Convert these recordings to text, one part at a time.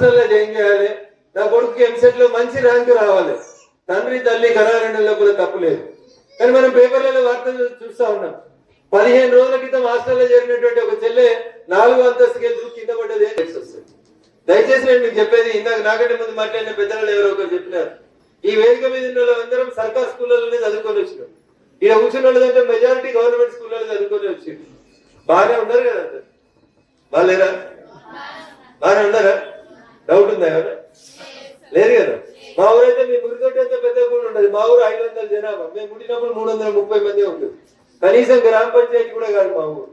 హాస్టల్లో ఏం చేయాలి? నా కొడుకు ఎంసెట్లో మంచి ర్యాంక్ రావాలి. తండ్రి తల్లి కళారంగంలో కూడా తప్పు లేదు. కానీ మనం పేపర్లలో వార్తలు చూస్తా ఉన్నాం. పదిహేను రోజుల క్రితం హాస్టల్లో జరిగినటువంటి ఒక చెల్లె నాలుగు అంతస్తుకి దూకి కింద పడ్డది ఏం తెలిసి వస్తుంది. దయచేసి నేను మీకు చెప్పేది ఇందాక నాకంటే ముందు మాట్లాడిన పెద్దలు ఎవరో ఒకరు చెప్పినారు. ఈ వేదిక మీద ఉన్న వాళ్ళందరం సర్కార్ స్కూళ్ళలోనే చదువుకొని వచ్చినాం. ఇక్కడ కూర్చున్న వాళ్ళంటే మెజారిటీ గవర్నమెంట్ స్కూళ్ళలో చదువుకొని వచ్చింది బాగానే ఉన్నారు కదా అందరు. బాగాలేరా? బాగానే ఉన్నారా? డౌట్ ఉందా ఎవరు లేదు కదా? మా ఊరైతే మీ గుడితోటి అంత పెద్ద కూడా ఉండదు. మా ఊరు ఐదు వందల జనాభా. మేము పుట్టినప్పుడు మూడు వందల ముప్పై మంది ఉంటుంది కనీసం గ్రామ పంచాయతీ కూడా కాదు మా ఊరు.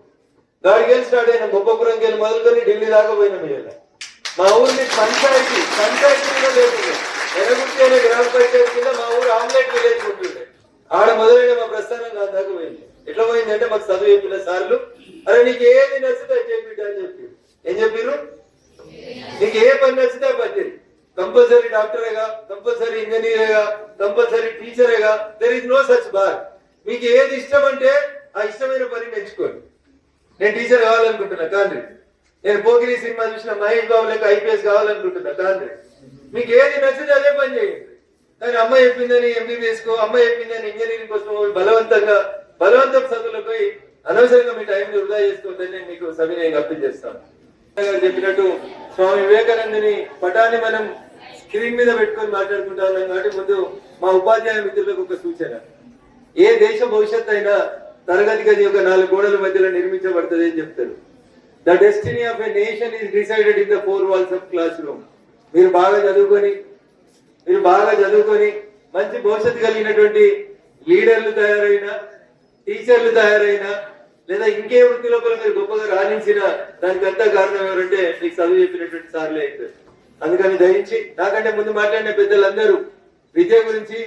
దాడికి వెళ్ళి స్టార్ట్ అయిన బొబ్బపురంకి వెళ్ళి మొదలుకొని ఢిల్లీ దాకా పోయినాం ఇవాళ. మా ఊరిని పంచాయతీ పంచాయతీ కూడా లేదు ఎనగుర్తి అనే గ్రామ పంచాయతీ కింద మా ఊరు ఆమ్లెట్ విలేజ్ ఉంటుండే. ఆడ మొదలైన మా ప్రస్థానం నా దాకా పోయింది. ఎట్లా పోయిందంటే మాకు చదువు చెప్పిన సార్లు అరే నీకు ఏది నచ్చితే చెప్పిట అని చెప్పి. ఏం చెప్పిర్రు? నీకు ఏ పని నచ్చితే పని కంపల్సరీ డాక్టరేగా కంపల్సరీ ఇంజనీరేగా compulsory టీచరేగా there is no such bar మీకు ఏది ఇష్టం అంటే ఆ ఇష్టమైన పని నేర్చుకోండి. నేను టీచర్ కావాలనుకుంటున్నా కాండ్రి నేను పోగిరి సినిమా చూసిన మహేష్ బాబు లెక్క ఐపీఎస్ కావాలనుకుంటున్నా కాండ్రి మీకు ఏది నచ్చితే అదే పని చేయండి. కానీ అమ్మ చెప్పిందని ఎంబీబీఎస్ కో అమ్మ చెప్పిందని ఇంజనీరింగ్ కోసం బలవంతంగా బలవంతం చదువులకు పోయి అనవసరంగా మీ టైం వృధా చేసుకోవద్దని నేను మీకు సవినయంగా అప్పీల్ చేస్తాను. చెప్పినట్టు స్వామి వివేకానందని పటాన్ని మనం స్క్రీన్ మీద పెట్టుకొని మాట్లాడుకుంటా ఉన్నాం కాబట్టి ముందు మా ఉపాధ్యాయ మిత్రులకు ఒక సూచన. ఏ దేశ భవిష్యత్ అయినా తరగతి గది ఒక నాలుగు గోడల మధ్యలో నిర్మించబడుతుంది అని చెప్తారు. The destiny of a nation is decided in the four walls of classroom మీరు బాగా చదువుకొని మీరు బాగా చదువుకొని మంచి భవిష్యత్తు కలిగినటువంటి లీడర్లు తయారైన టీచర్లు తయారైన లేదా ఇంకే వృత్తి లోపల మీరు గొప్పగా రాణించిన దానికంతా కారణం ఎవరంటే మీకు చదువు చెప్పినటువంటి సార్లే అయితే. అందుకని దయించి నాకంటే ముందు మాట్లాడిన పెద్దలందరూ విద్య గురించి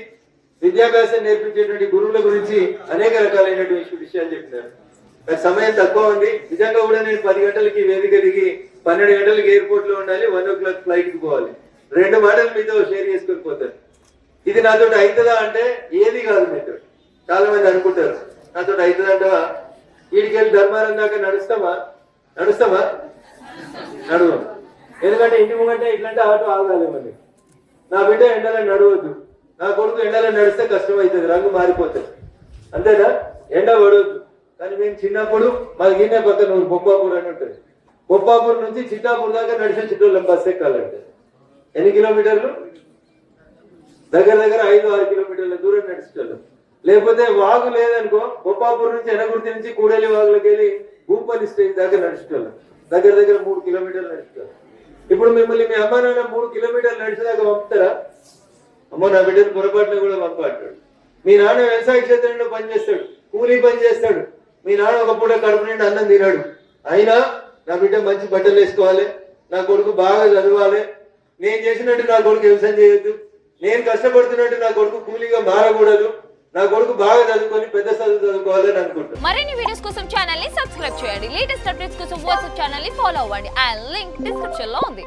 విద్యాభ్యాసం నేర్పించేటువంటి గురువుల గురించి అనేక రకాలైనటువంటి విషయాలు చెప్పినారు. నాకు సమయం తక్కువ ఉంది. నిజంగా కూడా నేను పది గంటలకి వేదిక దిగి పన్నెండు గంటలకి ఎయిర్పోర్ట్లో ఉండాలి వన్ ఓ క్లాక్ ఫ్లైట్కి పోవాలి. రెండు మాటలు మీతో షేర్ చేసుకొని పోతాను. ఇది నాతో అవుతుందా అంటే ఏది కాదు మీతో. చాలా మంది అనుకుంటారు నాతో అవుతుందంటే వీడికి వెళ్ళి ధర్మారం దాకా నడుస్తామా నడుస్తామా నడువు. ఎందుకంటే ఇంటి ముంగంటే ఇట్లాంటి ఆటో ఆగాలేమండి నా బిడ్డ ఎండలో నడవద్దు. నా కొడుకు ఎండలో నడిస్తే కష్టం అవుతుంది రంగు మారిపోతుంది. అంతేనా? ఎండ పడవద్దు కానీ మేము చిన్నప్పుడు మా గిన్నె పక్కన ఊరు బొప్పాపూర్ అని ఉంటుంది. బొప్పాపూర్ నుంచి చిట్టాపూర్ దాకా నడిచే చిట్టూళ్ళం బస్ ఎక్కాలంటే. ఎన్ని కిలోమీటర్లు? దగ్గర దగ్గర ఐదు ఆరు కిలోమీటర్ల దూరం నడిచేటోళ్ళం. లేకపోతే వాగు లేదనుకో గొప్పాపూర్ నుంచి ఎనగుర్తి నుంచి కూడలి వాగులకు వెళ్ళి భూపల్లి స్టేజ్ దాకా నడుచుకోవాలి దగ్గర దగ్గర మూడు కిలోమీటర్లు నడుచుకోవాలి ఇప్పుడు మిమ్మల్ని మీ అమ్మ నాన్న మూడు కిలోమీటర్లు నడిచేదాకా పంపుతారా? అమ్మో నా బిడ్డను పొరపాటున కూడా పంపాడు. మీ నాన్న వ్యవసాయ క్షేత్రంలో పనిచేస్తాడు కూలీ పని చేస్తాడు మీ నాన్న ఒక పూట కడుపు నిండి అన్నం తినాడు. అయినా నా బిడ్డ మంచి బట్టలు వేసుకోవాలి నా కొడుకు బాగా చదవాలి. నేను చేసినట్టు నా కొడుకు వ్యవసాయం చేయొద్దు. నేను కష్టపడుతున్నట్టు నా కొడుకు కూలీగా మారకూడదు. నా కొడుకు బాగా చదువుకొని పెద్ద చదువు చదువుకోవాలని అనుకుంటాను మరిన్ని వీడియోస్ కోసం ఛానల్ని సబ్స్క్రైబ్ చేయండి. లేటెస్ట్ అప్డేట్స్ కోసం వాట్సాప్ ఛానల్ని ఫాలో అవ్వండి. ఆ లింక్ డిస్క్రిప్షన్లో ఉంది.